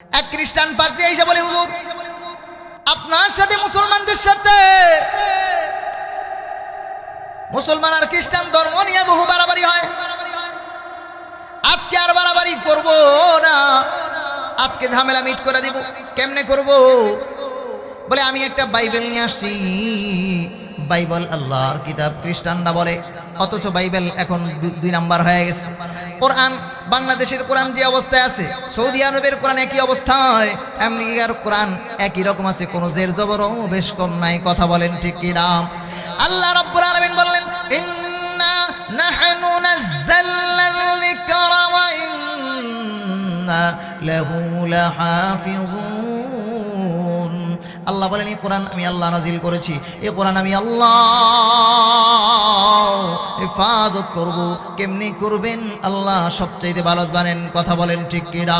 এক খ্রিস্টান পাদ্রী এসে বলে, হুজুর, আপনার সাথে মুসলমানদের সাথে মুসলমান আর খ্রিস্টান ধর্ম নিয়ে বহু বাড়াবাড়ি হয়। আজকে আর বাড়াবাড়ি করব না। আজকে ঝামেলা মিট করে দিব। কেমনে করব? বলে, আমি একটা বাইবেল নিয়ে আসছি। বাইবেল আল্লাহর কিতাব খ্রিস্টানরা বলে, অথচ বাইবেল এখন দুই নাম্বার হয়ে গেছে। কোরআন বাংলাদেশের কোরআন যে অবস্থায় আছে, সৌদি আরবের কোরআন একই অবস্থায়, আমেরিকার কোরআন একই রকম আছে, কোনো জের জবরও বেশ কম নাই, কথা বলেন ঠিক কি না আল্লাহ রব্বুল আলামিন বললেন, ইন্না নাহনু নাযালনা যিকরা ওয়া ইন্না লাহু আল্লাহ বলেন এই কোরআন আমি আল্লাহ নাজিল করেছি। এ কোরআন আমি আল্লাহ হেফাজত করব। কেমনি করবেন? আল্লাহ সবচাইতে ভালো জানেন। কথা বলেন ঠিক কিনা?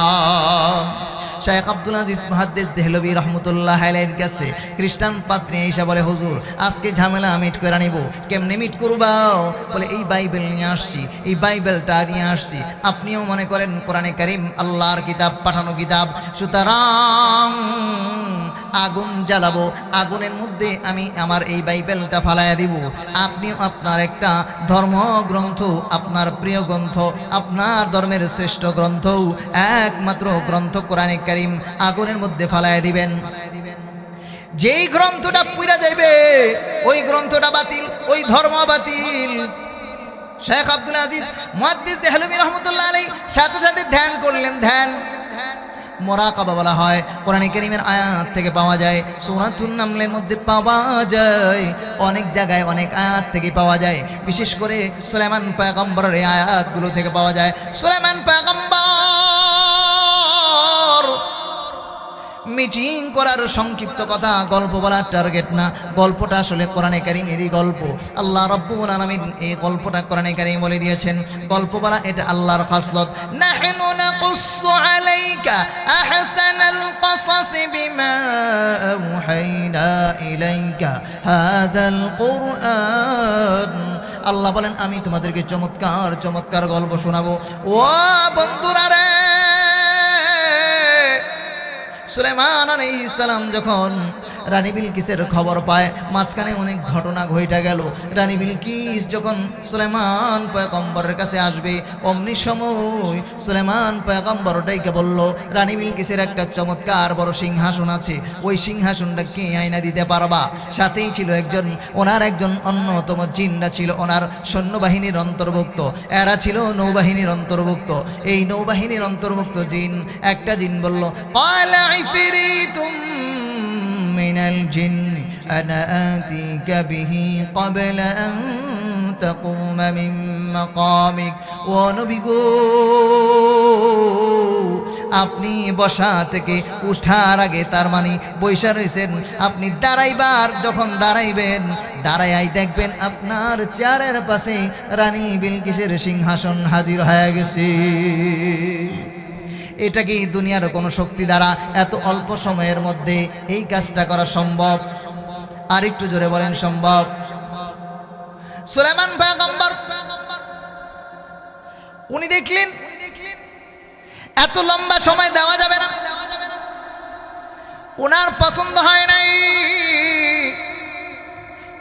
শেখ আব্দুল আজিজ মহাদ্দেশ দেহলবী রহমতুল্লাহ আলাইহির কাছে খ্রিস্টান পাত্রী এসে বলে, হুজুর, আজকে ঝামেলা মিট করে নিব কেমনে মিট করবাও বলে, এই বাইবেল নিয়ে আসছি, এই বাইবেলটা নিয়ে আসছি। আপনিও মনে করেন কোরআনে কারিম, আল্লাহর কিতাব, পাঠানো কিতাব। সুতরাং আগুন জ্বালাবো। আগুনের মধ্যে আমি আমার এই বাইবেলটা ফালাইয়া দিব। আপনিও আপনার একটা ধর্মগ্রন্থ, আপনার প্রিয় গ্রন্থ, আপনার ধর্মের শ্রেষ্ঠ গ্রন্থ একমাত্র গ্রন্থ কোরআনে কারিম আগুনের মধ্যে ফালাইয়া দিবেন। যেই গ্রন্থটা পুরা যাইবে, ওই গ্রন্থটা বাতিল, ওই ধর্ম বাতিল। শেখ আব্দুল আজিজ, মুহাদ্দিস দেহলবী রহমতুল্লাহ আলাই সাথে সাথে ধ্যান করলেন, ধ্যান। মোরাকাবা বলা হয়, কোরআন করিমের আয়াত থেকে পাওয়া যায়, সূরাতুন নামলের মধ্যে পাওয়া যায়, অনেক জায়গায় অনেক আয়াত থেকে পাওয়া যায়। বিশেষ করে সুলাইমান পয়গম্বরের আয়াতগুলো থেকে পাওয়া যায়। সুলাইমান পয়গম্বর মিটিং করার সংক্ষিপ্ত কথা, গল্প বলার টার্গেট না। গল্পটা আসলে কোরআনে কারিমেরই গল্প। আল্লাহ রব্বুল আলামিন এই গল্পটা কোরআনে কারিম বলে দিয়েছেন। গল্প বলা এটা আল্লাহর খাসলত। নাহনু নাকুসসু আলাইকা আহসানাল কসাস বিমা আওহাইনা ইলাইকা হাযাল কুরআন। আল্লাহ বলেন, আমি তোমাদেরকে চমৎকার চমৎকার গল্প শোনাবো। ও বন্ধুরা রে! সুলেমান আলাইহিস সালাম যখন রানী বিলকিসের খবর পায়। মাঝখানে অনেক ঘটনা ঘটে গেল। রানী বিলকিস যখন সুলেমান পয়গম্বরের কাছে আসবে, অমনি সময় সুলেমান পয়গম্বর ডাইকে বলল, রানী বিলকিসের একটা চমৎকার বড় সিংহাসন আছে। ওই সিংহাসনটা কে আয়না দিতে পারবা? সাথেই ছিল একজন, ওনার একজন অন্যতম জিনরা ছিল, ওনার সৈন্যবাহিনীর অন্তর্ভুক্ত। এরা ছিল নৌবাহিনীর অন্তর্ভুক্ত। এই নৌবাহিনীর অন্তর্ভুক্ত জিন, একটা জিন বলল আলাই ফিরি তুম من الجن أنا آتيك به قبل أن تقوم من مقامك ونبي আপনি বসা থেকে উঠার আগে তার মানে বৈশা রয়েছেন আপনি দাঁড়াইবার যখন দাঁড়াইবেন দাঁড়াই দেখবেন আপনার চেয়ারের পাশে রানী বিলকিসের সিংহাসন হাজির হয়ে গেছে এটা কি দুনিয়ার কোনো শক্তি দ্বারা এত অল্প সময়ের মধ্যে এই কাজটা করা সম্ভব? আর একটু জোরে বলেন, সম্ভব। সুলেমান উনি দেখলেন, এত লম্বা সময় দেওয়া যাবে না। ওনার পছন্দ হয় নাই।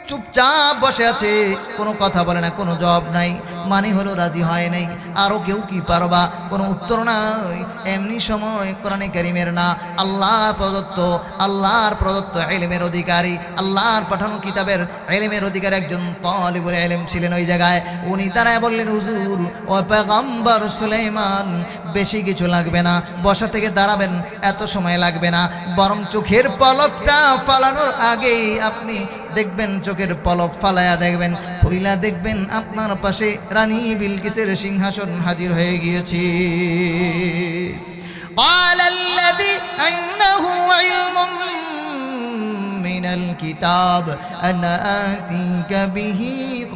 চুপচাপ বসে আছে, কোনো কথা বলে না, কোনো জবাব নাই। মানে হলো রাজি হয় নাই। আরও কেউ কি পারবা? কোনো উত্তর নাই। এমনি সময় কোরআনে কারিমের না। আল্লাহর প্রদত্ত আল্লাহর প্রদত্ত এলেমের অধিকারী, আল্লাহর পাঠানো কিতাবের এলেমের অধিকার একজন তলিবুল এলেম ছিলেন ওই জায়গায়। উনি দাঁড়ায় বললেন, হুজুর, ও পেগম্বর সুলাইমান বেশি কিছু লাগবে না বসা থেকে দাঁড়াবেন এত সময় লাগবে না বরং চোখের পলকটা ফালানোর আগেই আপনি দেখবেন চোখের পলক ফালায়া দেখবেন হইলা দেখবেন আপনার পাশে রানী বিলকিসের সিংহাসন হাজির হয়ে গিয়েছে قال الذي عنده علم من الكتاب أنا آتيك به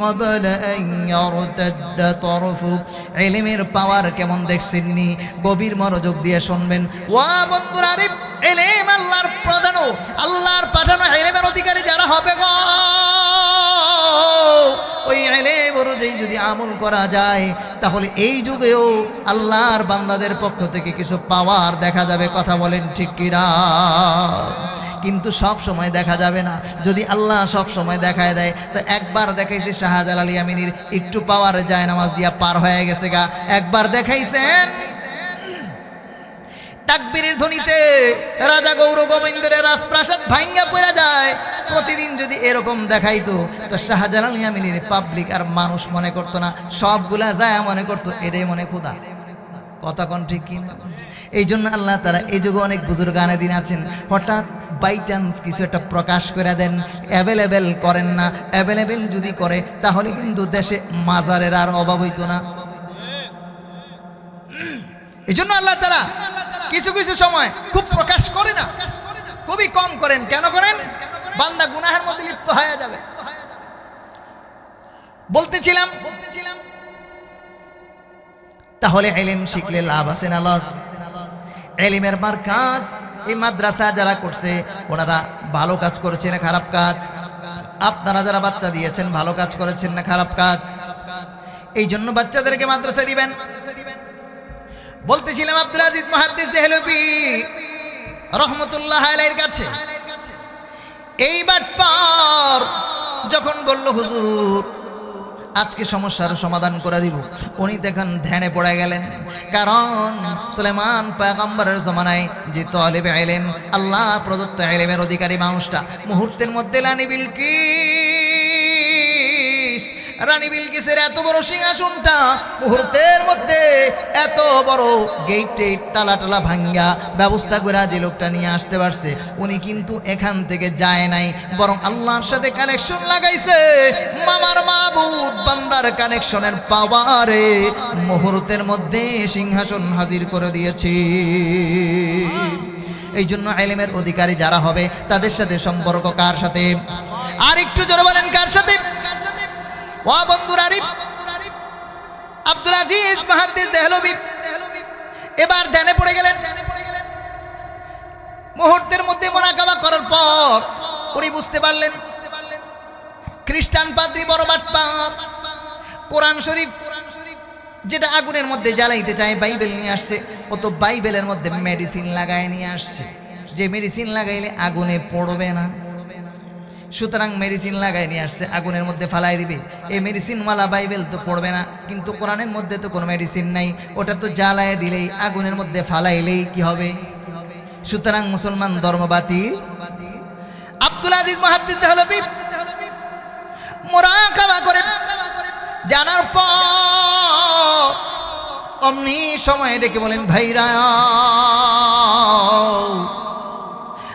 قبل أن يرتد طرفك علمের পাওয়ার কেমন দেখছেননি গভীর মনোযোগ দিয়ে শুনবেন। ওয়া বন্ধুরা রে এলেম আল্লাহর প্রদান আল্লাহর পাঠানো এলেমের অধিকারী যারা হবে গো? ওই এলেম অনুযায়ী যদি আমল করা যায়, তাহলে এই যুগেও আল্লাহর বান্দাদের পক্ষ থেকে কিছু পাওয়ার দেখা যাবে, কথা বলেন ঠিক কিনা? কিন্তু সব সময় দেখা যাবে না। যদি আল্লাহ সব সময় দেখায় দেয়, তো একবার দেখাইছে শাহজালাল ইয়ামিনীর একটু পাওয়ার যায় নামাজ দিয়া পার হয়ে গেছে গা। একবার দেখাইছেন? তাকবীরের ধ্বনিতে রাজা গৌর গোবিন্দের রাজপ্রাসাদ ভাঙ্গা পড়ে যায়। প্রতিদিন যদি এরকম দেখাইতো, তো শাহজালাল ইয়ামিনীর পাবলিক আর মানুষ মনে করতো না, সবগুলা যায় মনে করতো এটাই মনে খোদা কথা কোন ঠিক কি না এই জন্য আল্লাহ তারা এই যুগে অনেক বুজুর্গ দিন আছেন। হঠাৎ বাই চান্স কিছু একটা প্রকাশ করে দেন। অ্যাভেলেবেল করেন না। অ্যাভেলেবেল যদি করে, তাহলে কিন্তু দেশে মাজারের আর অভাব হইতো না। এই জন্য আল্লাহ তারা কিছু কিছু সময় খুব প্রকাশ করে না। খুবই কম করেন। কেন করেন? বান্দা গুনাহের মধ্যে লিপ্ত হয়ে যাবে। বলতেছিলাম বলতেছিলাম, তাহলে এলিম শিখলে লাভ আছে না লস? এলিমের মার কাজ এই মাদ্রাসা যারা করছে, ওনারা ভালো কাজ করেছে না খারাপ কাজ। আপনারা যারা বাচ্চা দিয়েছেন, ভালো কাজ করেছেন না, খারাপ কাজ? এই জন্য বাচ্চাদেরকে মাদ্রাসা দিবেন। বলতেছিলাম আব্দুল আজিজ মহাদ্দিস দেহলবি রহমতুল্লাহ আলাইহির কাছে। এইবার পর যখন বলল, হুজুর আজকে সমস্যার সমাধান করে দিব। উনি দেখেন ধ্যানে পড়ে গেলেন। কারণ সুলেমান পায়গাম্বরের জমানায় যে তলেবে আইলেন আল্লাহ প্রদত্ত আইলেমের অধিকারী মানুষটা, মুহূর্তের মধ্যে লানি বিলকিস রানী বিলকিসের এত বড় সিংহাসনটা মুহূর্তের মধ্যে এত বড় গেইটে তালা টালা ভাঙ্গা ব্যবস্থা করে যে লোকটা নিয়ে আসতে পারছে, উনি কিন্তু এখান থেকে যায় নাই, বরং আল্লাহর সাথে কানেকশন লাগাইছে। মামার মাবুদ বান্দার কানেকশনের পাওয়ারে মুহূর্তের মধ্যে সিংহাসন হাজির করে দিয়েছি। এই জন্য আইলেমের অধিকারী যারা হবে, তাদের সাথে সম্পর্ক কার সাথে? আর একটু জোরে বলেন, কার সাথে? ও বন্ধুর আরিফ আব্দুল আজিজ মাহাদ্দিস দেহলবি। এবার ধ্যানে পড়ে গেলেন। মুহূর্তের মধ্যে মোনাকাবা করার পর উনি বুঝতে পারলেন, খ্রিস্টান পাদ্রী বড় বাটপার। কোরআন শরীফ, যেটা আগুনের মধ্যে জ্বালাইতে চায়, বাইবেল নিয়ে আসছে। ও তো বাইবেলের মধ্যে মেডিসিন লাগায় নিয়ে আসছে। যে মেডিসিন লাগাইলে আগুনে পড়বে না। সুতরাং মেডিসিন লাগাই নিয়ে আসছে, আগুনের মধ্যে ফালাই দিবে। এই মেডিসিনওয়ালা বাইবেল তো পড়বে না, কিন্তু কোরআনের মধ্যে তো কোনো মেডিসিন নাই, ওটা তো জ্বালায় দিলেই, আগুনের মধ্যে ফালাইলেই কি হবে? সুতরাং মুসলমান ধর্ম বাতিল। আব্দুল আজিজ মহাদ্দিদ হলবি মোরাকাবা করে, জানার পর অমনি সময় ডেকে বলেন, ভাইরা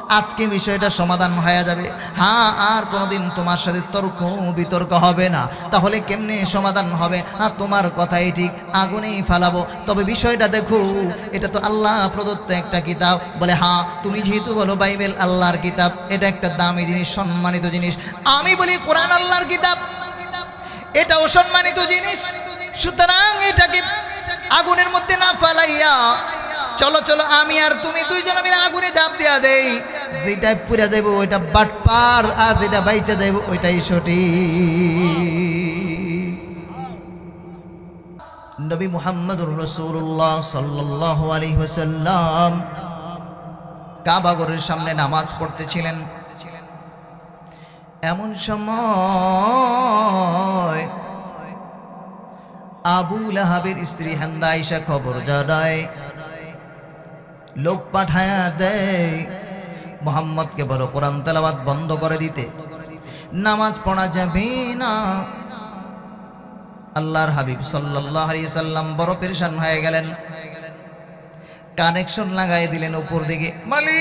আজকে বিষয়টা সমাধান হয়ে যাবে। হ্যাঁ আর কোনোদিন তোমার সাথে তর্ক বিতর্ক হবে না। তাহলে কেমনে সমাধান হবে? হ্যাঁ তোমার কথাই ঠিক, আগুনেই ফালাবো। তবে বিষয়টা দেখো, এটা তো আল্লাহ প্রদত্ত একটা কিতাব। বলে হ্যাঁ তুমি যেহেতু বলো বাইবেল আল্লাহর কিতাব, এটা একটা দামি জিনিস, সম্মানিত জিনিস। আমি বলি, কোরআন আল্লাহর কিতাব এটা অসম্মানিত জিনিস। সুতরাং এটাকে আগুনের মধ্যে না ফালাইয়া চলো চলো, আমি আর তুমি দুইজন মিলে আগুনে ঝাঁপ দিয়া দেই। যেটা পুড়ে যাইব ওইটা বাটপার, আর যেটা বাইচা যাইব ওইটাই সঠিক। নবী মুহাম্মদুর রসুল্লাহ সাল্লাহ আলী ওসাল্লাম কাবাগরের সামনে নামাজ পড়তেছিলেন। এমন সময় আবু লাহাবের স্ত্রী হান্দা খবর জানায় লোক পাঠায়া দেয়। মোহাম্মদকে বলো, কোরআন তেলাবাদ বন্ধ করে দিতে। নামাজ পড়া যাবে না। আল্লাহর হাবিব সাল্লাহ সাল্লাম বড় পেরেশান হয়ে গেলেন। কানেকশন লাগাই দিলেন উপর দিকে। মালিক,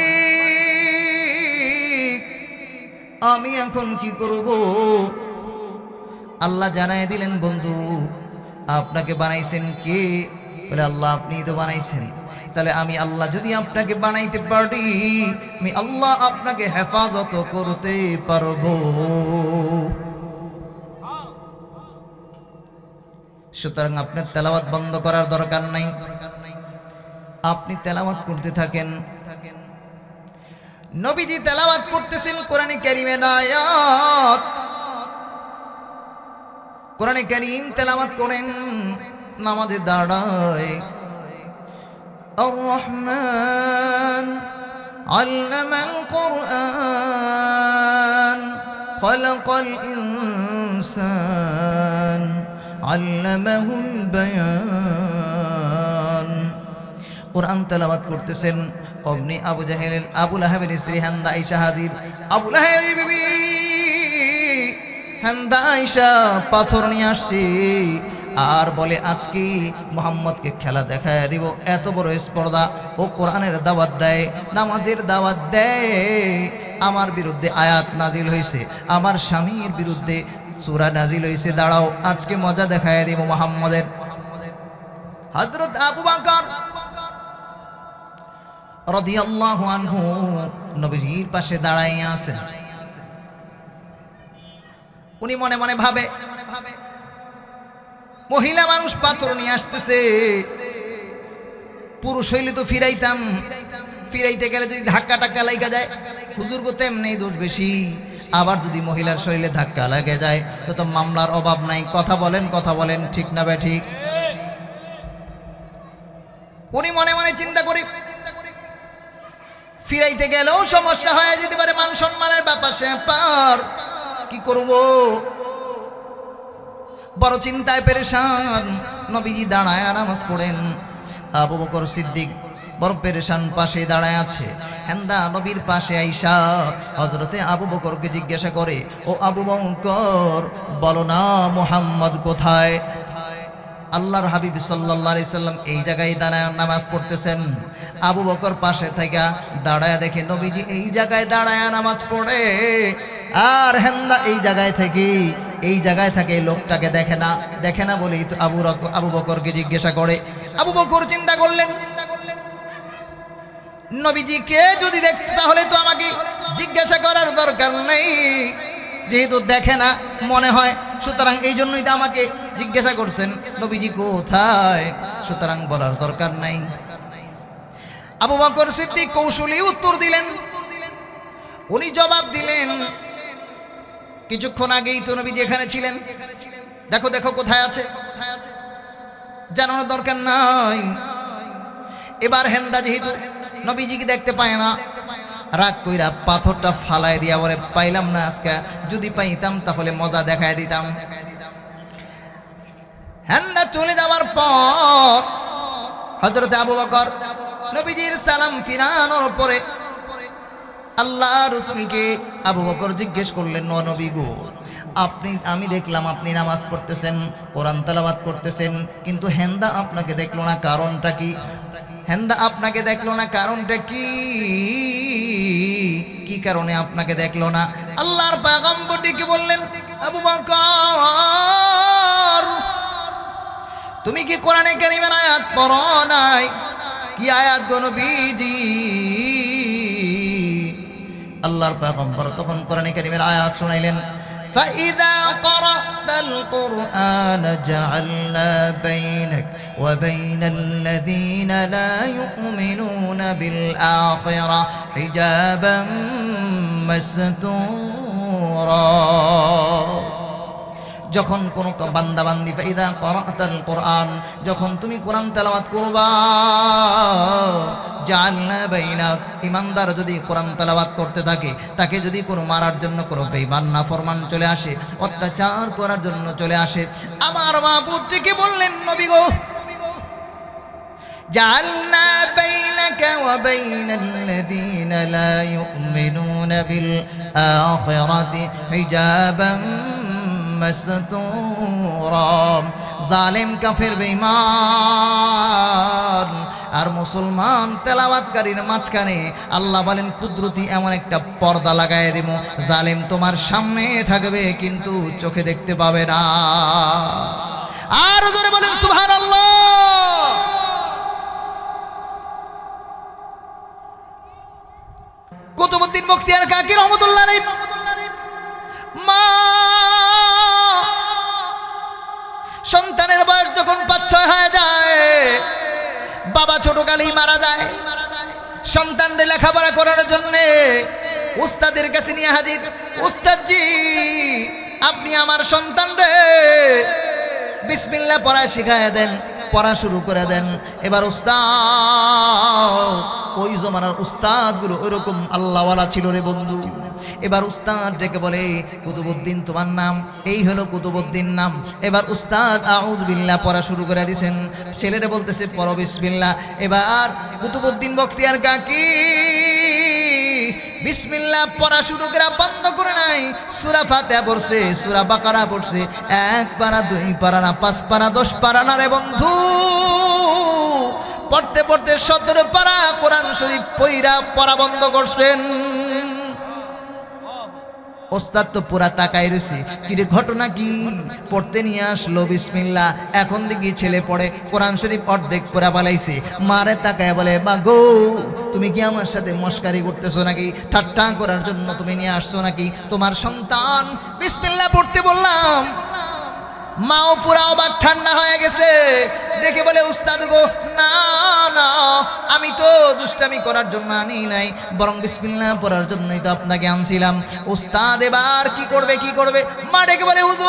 আমি এখন কি করব? আল্লাহ জানাই দিলেন, বন্ধু, আপনাকে বানাইছেন কে? বলে, আল্লাহ আপনি তো বানাইছেন। তাহলে আমি আল্লাহ যদি আপনাকে বানাইতে পারি, আমি আল্লাহ আপনাকে হেফাজত করতে পারব। সুতরাং আপনার তেলাওয়াত বন্ধ করার দরকার নাই। আপনি তেলাওয়াত করতে থাকেন। নবীজি তেলাওয়াত করতেছেন কোরআনে কারিমের আয়াত কোরআনে কারীম তেলাওয়াত করেন, নামাজে দাঁড়ায়। الرحمن علم القرآن خلق الإنسان علمه البيان কোরআন তেলাওয়াত করতেছেন অমনি আবু জাহেলের আবুল আহাবের স্ত্রী হান্দা আইসা হাজির আবুল আহাবের বিবি হান্দা আইসা পাথর নিয়ে আসছে আর বলে আজকে মোহাম্মদকে খেলা দেখায় দিব? এত বড় স্পর্ধা। ও কোরআনের দাওয়াত দেয়, নামাজের দাওয়াত দেয়। আমার বিরুদ্ধে আয়াত নাজিল হয়েছে আমার স্বামীর বিরুদ্ধে সুরা নাজিল হয়েছে দাঁড়াও, আজকে মজা দেখায় দিব মোহাম্মদের। হজরত পাশে দাঁড়াইয়া আছেন। উনি মনে মনে ভাবে মহিলা মানুষ পাথর নিয়ে আসতেছে। পুরুষ হইলে তো ফিরাইতাম। ফিরাইতে গেলে যদি ধাক্কা টাক্কা লাগা যায়, হুজুর গো তেমনি দোষ বেশি। আবার যদি মহিলার শরীরে ধাক্কা লাগে যায়, তো তো মামলার অভাব নাই। কথা বলেন কথা বলেন, ঠিক না বে ঠিক? উনি মনে মনে চিন্তা করি, ফিরাইতে গেলেও সমস্যা হয়ে যেতে পারে, মান সম্মানের ব্যাপার স্যাপার কি করব? বড় চিন্তায় পেরেশান। নবীজি দাঁড়ায় নামাজ পড়েন। আবু বকর সিদ্দিক বড় পেরেশান পাশে দাঁড়ায় আছে। হেন্দা নবীর পাশে আইসা হজরতে আবু বকরকে জিজ্ঞাসা করে, ও আবু বকর, বলো না মোহাম্মদ কোথায়? আল্লাহর হাবিব সাল্লাহ সাল্লাম এই জায়গায় দাঁড়ায় নামাজ পড়তেছেন। আবু বকর পাশে থেকে দাঁড়ায় দেখে নবীজি এই জায়গায় দাঁড়ায় নামাজ পড়ে। আর হেন্দা এই জায়গায় থেকে, এই জায়গায় থাকে লোকটাকে দেখে না দেখে না বলেই তো আবু আবু বকরকে জিজ্ঞাসা করে, আবু বকর, চিন্তা করলেন? নবীজিকে যদি দেখতে তাহলে তো আমাকে জিজ্ঞাসা করার দরকার নেই। যেহেতু দেখে না, মনে হয় সুতরাং এই জন্যই তো আমাকে জিজ্ঞাসা করছেন, নবীজি কোথায়? সুতরাং বলার দরকার নাই। আবু বকর সিদ্দিক কৌশলী উত্তর দিলেন, উনি জবাব দিলেন, কিছুক্ষণ আগেই তো নবীজি এখানে ছিলেন। দেখো দেখো কোথায় আছে। জানানোর দরকার নাই। এবার হেন্দা যেহেতু নবীজিকে দেখতে পায় না রাগ কইরা পাথরটা ফালাই দিয়া বলে, পাইলাম না আজকে। যদি পাইতাম তাহলে মজা দেখায় দিতাম। হ্যান্ডা চলে যাওয়ার পর হজরত আবু বকর নবীজির সালাম ফিরানোর পরে আল্লাহ রসুলকে আবু বকর জিজ্ঞেস করলেন নবী গো আপনি, আমি দেখলাম আপনি নামাজ পড়তেছেন, কোরআন তালাবাদ করতেছেন, কিন্তু হেন্দা আপনাকে দেখল না কারণটা কি? হেন্দা আপনাকে দেখল না কারণটা কি? কি কারণে আপনাকে দেখল না? আল্লাহর পাগম্বরটিকে বললেন, আবু তুমি কি কোরআনে কারিমের আয়াত পড়ো নাই? কি আয়াত গো নবীজি? আল্লাহর পাগম্বর তখন কোরআনে কারিমের আয়াত শুনাইলেন। فإذا قرأت القرآن جعلنا بينك وبين الذين لا يؤمنون بالآخرة حجابا مستورا. যখন কোন বান্দা বান্দি ফাইদা করাতাল কোরআন যখন তুমি কোরআন তেলাওয়াত করবা জাআলনা বাইনা ইমানদার যদি কোরআন তেলাওয়াত করতে থাকে তাকে যদি কোনো মারার জন্য কোনো বেঈমান নাফরমান চলে আসে অত্যাচার করার জন্য চলে আসে আমার মা পুত্রকে বললেন নবী গো جعلنا بينك وبين الذين لا يؤمنون بالآخرة حجابا মাসতুরা জালেম, কাফের, বেঈমান। আর মুসলমান তেলাওয়াতকারীর মাঝখানে আল্লাহ বলেন, কুদরতি এমন একটা পর্দা লাগাই দিব জালেম তোমার সামনে থাকবে, কিন্তু চোখে দেখতে পাবে না। আর জোরে বলেন, সুবহানাল্লাহ! কুতুবউদ্দিন বখতিয়ার কাকি রহমতুল্লাহ মা সন্তানের বয়স যখন পাঁচ, ছয় হয়ে যায়, বাবা ছোটকালেই মারা যায়। সন্তানদের লেখাপড়া করার জন্য উস্তাদের কাছে নিয়ে হাজির। উস্তাদজি, আপনি আমার সন্তান রে। বিসমিল্লা পড়া শিখায় দেন, পড়া শুরু করে দেন। এবার উস্তাদ, ওই জমানার উস্তাদগুলো ওইরকম আল্লাহওয়ালা ছিল রে বন্ধু। এবার উস্তাদ ডেকে বলে, কুতুবুদ্দিন, তোমার নাম? এই হলো কুতুবুদ্দিন নাম। এবার উস্তাদ আউজ বিল্লাহ পড়া শুরু করে দিছেন। ছেলেরা বলতেছে পর বিসমিল্লা এবার কুতুবুদ্দিন বখতিয়ার কাকি, বিসমিল্লাহ, পড়া শুরু করে বন্ধ করে নাই। সুরা ফাতিহা পড়ছে, সুরা বাকারা পড়ছে। এক পারা, দুই পারা না, পাঁচ পারা, দশ পারা না রে বন্ধু। পড়তে পড়তে সতেরো পারা কোরআন শরীফ পইরা পড়া বন্ধ করছেন। ওস্তাদ তো পুরা তাকাই রয়েছে কিরে ঘটনা কি? পড়তে নিয়ে আসলো বিসমিল্লা এখন দেখি ছেলে পড়ে, কোরআন শরীফ অর্ধেক পুরা পালাইছে মারে তাকায় বলে বা গো তুমি কি আমার সাথে মস্কারি করতেছো নাকি? ঠাট্টা করার জন্য তুমি নিয়ে আসছো নাকি? তোমার সন্তান বিসমিল্লা পড়তে বললাম। মাও পুরা আবার ঠান্ডা হয়ে গেছে। দেখে বলে, উস্তাদ গো, না না, আমি তো দুষ্টামি করার জন্য আনি নাই, বরং বিসমিল্লাহ পড়ার জন্যই তো আপনাকে আনছিলাম। উস্তাদ এবার কি করবে কি করবে? মা ডেকে বলে, হুজুর,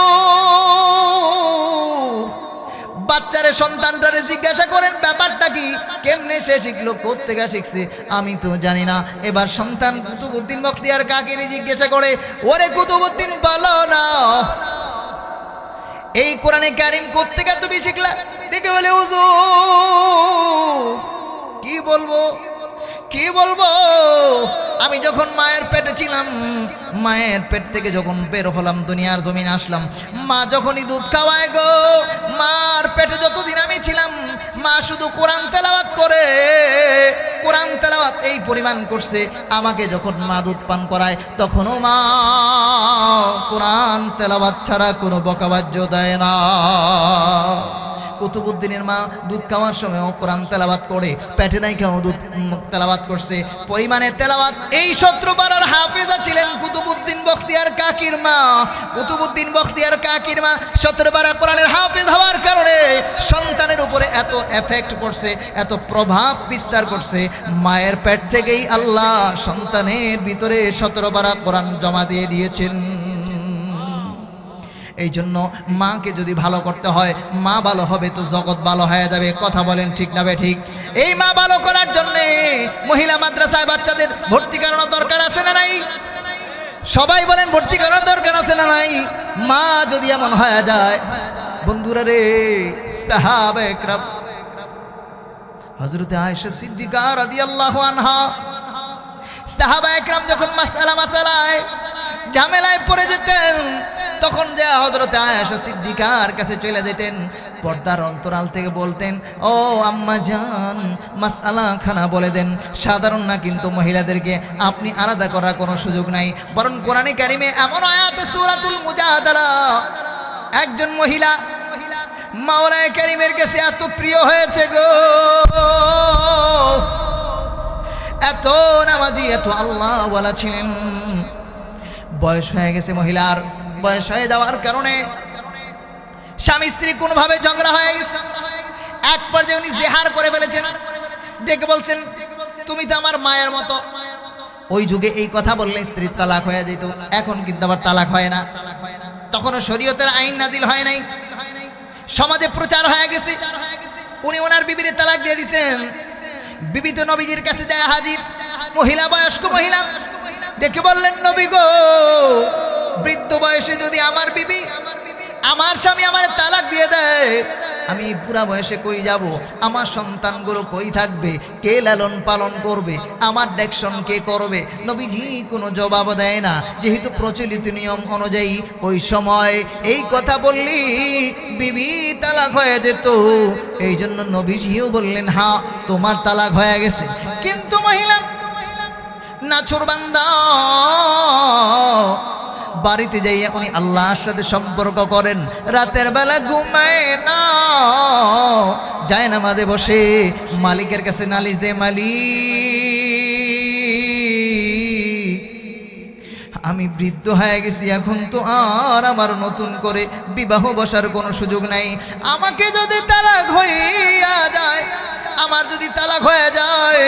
বাচ্চারে, সন্তানটারে জিজ্ঞাসা করেন, ব্যাপারটা কি? কেমনে সে শিখলো কোথেকে শিখছে? আমি তো জানি না। এবার সন্তান কুতুবুদ্দিন বখতিয়ার কাকিরে জিজ্ঞাসা করে, ওরে কুতুবুদ্দিন, বলো না এই কোরআনে করতে গেলে তুমি শিখলা? দেখে বলে উজু কি বলব? কি বলব? আমি যখন মায়ের পেটে ছিলাম, মায়ের পেট থেকে যখন বের হলাম, দুনিয়ার জমিন আসলাম, মা যখনই দুধ খাওয়ায় গো, মার পেটে যতদিন আমি ছিলাম, মা শুধু কোরআন তেলাওয়াত করে। কোরআন তেলাওয়াত এই পরিমাণ করছে, আমাকে যখন মা দুধ পান করায়, তখনও মা কোরআন তেলাওয়াত ছাড়া কোনো বকাবাজ্য দেয় না। কুতুবুদ্দিনের মা দুধ খাওয়ার সময়ও কোরআন তেলাবাত করে, পেটে নাই কেউ দুধ তেলাবাত করছে। পরিমাণে তেলাবাত এই শত্রুপাড়ার হাফেজা ছিলেন কুতুবুদ্দিন বখতিয়ার কাকির মা। কুতুবুদ্দিন বখতিয়ার কাকির মা শত্রুপাড়া কোরআনের হাফেজ হওয়ার কারণে সন্তানের উপরে এত এফেক্ট পড়ছে, এত প্রভাব বিস্তার করছে। মায়ের পেট থেকেই আল্লাহ সন্তানের ভিতরে সতেরো পারা কোরআন জমা দিয়ে দিয়েছেন। এই জন্য মাকে যদি ভালো করতে হয়, মা ভালো হবে তো জগৎ ভালো হয়ে যাবে। কথা বলেন ঠিক না ঠিক এই মা ভালো করার জন্যে মহিলা মাদ্রাসায় বাচ্চাদের ভর্তি করানোর দরকার আছে না নাই? সবাই বলেন ভর্তি করার দরকার আছে না নাই? মা যদি এমন হয়ে যায়, বন্ধুরা রে, সাহাবা একরাম। হজরতে আয়েশা সিদ্দিকা রাদিয়াল্লাহু আনহা। সাহাবা একরাম যখন মাসালা মাসালায় ঝামেলায় পড়ে যেতেন। তখন যে হজরতে আয়েশা সিদ্দিকার কাছে চলে যেতেন, পর্দার অন্তরাল থেকে বলতেন, ও আম্মা জান মাসালা খানা বলে দেন, সাধারণ না কিন্তু মহিলাদেরকে আপনি আলাদা করার কোনো সুযোগ নাই। বরং কোরআনে কারিমে এমন আয়াত সূরাতুল মুজাহাদারা, একজন মহিলা মাওলায় কারিমের কাছে এত প্রিয় হয়েছে গো। এত নামাজি, এত আল্লাহ বলা ছিলেন। বয়স হয়ে গেছে মহিলার, বয়স হয়ে যাওয়ার কারণে স্বামী স্ত্রী কোনোভাবে ঝগড়া হয়ে গেছে। এক পর্যায়ে উনি জেহার করে ফেলেছেন। ডেকে বলছেন, তুমি তো আমার মায়ের মতো। ওই যুগে এই কথা বললে স্ত্রীর তালাক হয়ে যেত। এখন কিন্তু আবার তালাক হয় না। তখনও শরীয়তের আইন নাজিল হয় নাই। সমাজে প্রচার হয়ে গেছে। উনি ওনার বিবির তালাক দিয়ে দিছেন। বিবি তো নবীজির কাছে যায় হাজির। মহিলা, বয়স্ক মহিলা। দেখে বললেন, নবী গো, বৃদ্ধ বয়সে যদি আমার বিবি, আমার স্বামী আমার তালাক দিয়ে দেয়, আমি পুরা বয়সে কই যাব? আমার সন্তানগুলো কই থাকবে? কে লালন পালন করবে? আমার দেখশন কে করবে? নবীজি কোনো জবাব দেয় না। যেহেতু প্রচলিত নিয়ম অনুযায়ী ওই সময় এই কথা বললি, বিবি তালাক হয়ে যেত। এই জন্য নবীজিও বললেন হ্যাঁ তোমার তালাক হয়ে গেছে। কিন্তু মহিলা নাছর বান্দা। বাড়িতে যাইয়া উনি আল্লাহর সাথে সম্পর্ক করেন। রাতের বেলা ঘুমায় না। যায় না মাঝে বসে, মালিকের কাছে নালিশ দে মালিক, আমি বৃদ্ধ হয়ে গেছি, এখন তো আর আমার নতুন করে বিবাহ বসার কোনো সুযোগ নাই। আমাকে যদি তালাক হইয়া যায় আমার যদি তালাক হয়ে যায়,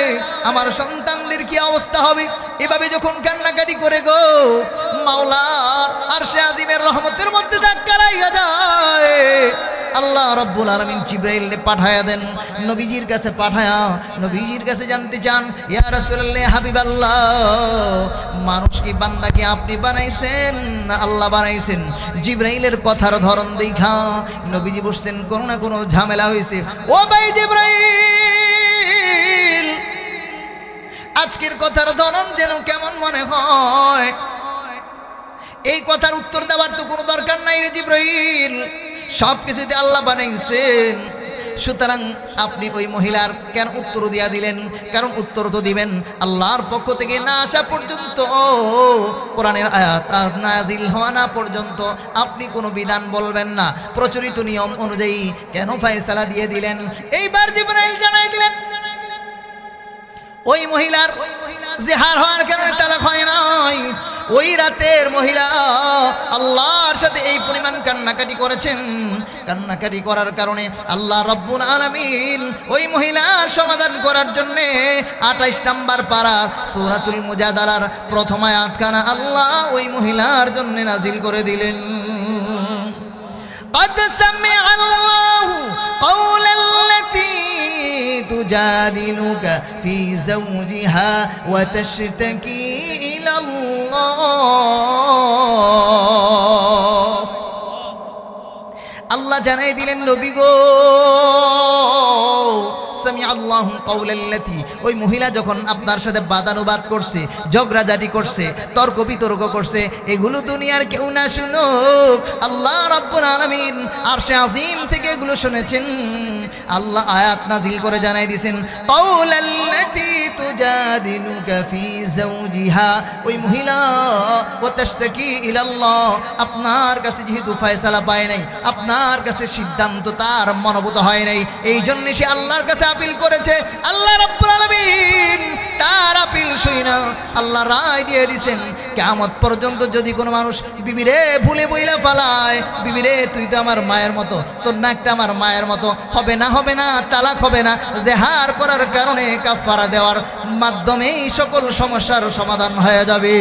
আমার সন্তানদের কি অবস্থা হবে? এভাবে যখন কান্নাকাটি করে গো, মাওলার আর সে আজিমের রহমতের মধ্যে ধাক্কা লাইয়া যায়। আল্লাহ রব্বুল আলমিন জিব্রাইল পাঠায়া দেন। নবীজির কাছে পাঠায়া, নবীজির কাছে জানতে চান, ইয়া রাসূলুল্লাহ, হাবিবাল্লাহ মানুষ কি বান্দা কি আপনি বানাইছেন আল্লাহ বানাইছেন? জিব্রাইলের কথার ধরন দেখা, নবীজি বসছেন, কোনো না কোনো ঝামেলা হয়েছে। ও ভাই জিব্রাইল, আজকের কথার ধরন যেন কেমন মনে হয়? এই কথার উত্তর দেওয়ার তো কোনো দরকার নাই রে জিব্রাইল। সব কিছুতে আল্লাহ বানাইছেন, সুতরাং আপনি ওই মহিলার কেন উত্তর দিয়া দিলেন? কারণ উত্তর তো দিবেন? আল্লাহর পক্ষ থেকে না আসা পর্যন্ত, কোরআনের আয়াত নাজিল হওয়া না পর্যন্ত আপনি কোনো বিধান বলবেন না। প্রচলিত নিয়ম অনুযায়ী কেন ফায়সালা দিয়ে দিলেন? এইবার জিব্রাইল জানাই দিলেন ওই মহিলার ওই মহিলার যে হার হওয়ার কারণে তালাক হয় নাই। ওই রাতের মহিলা আল্লাহর সাথে এই পরিমাণ কান্নাকাটি করেছেন কান্নাকাটি করার কারণে আল্লাহ রব্বুল আলামিন ওই মহিলার সমাধান করার জন্যে আঠাইশ নাম্বার পাড়া সূরাতুল মুজাদালার প্রথম আয়াতখানা আল্লাহ ওই মহিলার জন্য নাজিল করে দিলেন قد سمع الله قول التي تجادلك في زوجها وتشتكي إلى الله আল্লাহ জানাই দিলেন, নবী গো আল্লাহ কৌলাল্লাতি ওই মহিলা যখন আপনার সাথে বাদানুবাদ করছে, ঝগড়াঝাটি করছে, তর্ক বিতর্ক করছে, এগুলো দুনিয়ার কেউ না শুনুক। আল্লাহ রব্বুল আলামিন আর সে আজিম থেকে এগুলো শুনেছেন। আল্লাহ আয়াত নাজিল করে জানাই দিয়েছেন কৌলাল্লাতি তুজাদিলুকা في زوجها ওই মহিলা ও তাশতাকি ইলাল্লাহ, আপনার কাছে যেহেতু ফয়সালা পায় নাই, আপনার কাছে সিদ্ধান্ত তার মনোভূত হয় নাই এই জন্য সে আল্লাহর কাছে আপিল করেছে। আল্লাহ রাব্বুল আলামিন তার আপিল শুই না। আল্লাহ রায় দিয়ে দিছেন কেমত পর্যন্ত যদি কোনো মানুষ বিবিরে ভুলে বইলা ফালায়, বিবিরে, তুই তো আমার মায়ের মতো, তোর নাকটা আমার মায়ের মতো, হবে না হবে না, তালাক হবে না যে হার করার কারণে কাফারা দেওয়ার মাধ্যমেই সকল সমস্যার সমাধান হয়ে যাবে।